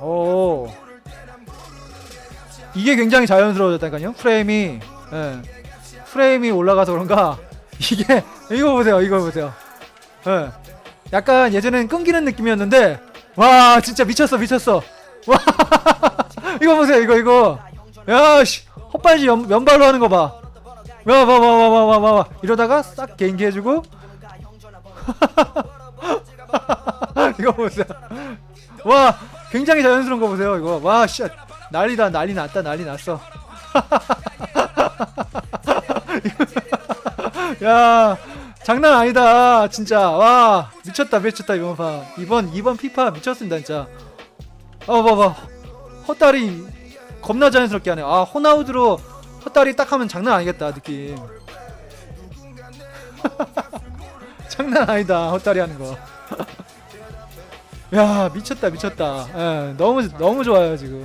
오. 이게 굉장히 자연스러워졌다니까요. 프레임이 예. 프레임이 올라가서 그런가 이게 이거 보세요. 이거 보세요. 예. 약간 예전엔 끊기는 느낌이었는데 와 진짜 미쳤어 미쳤어. 와 이거 보세요. 이거 이거 야씨 헛발질 연, 면발로 하는 거 봐. 와와와와와와와 이러다가 싹 개인기 해주고 이거 보세요. 와 굉장히 자연스러운 거 보세요. 이거 와 씨 난리다 난리 났다 난리 났어. 야 장난 아니다 진짜 와 미쳤다 미쳤다 이번 판 이번 이번 피파 미쳤습니다 진짜. 어 봐봐 헛다리 겁나 자연스럽게 하네. 아 호나우드로 헛다리 딱 하면 장난 아니겠다 느낌. 장난 아니다 헛다리 하는 거. 야 미쳤다 미쳤다. 예, 너무 너무 좋아요 지금.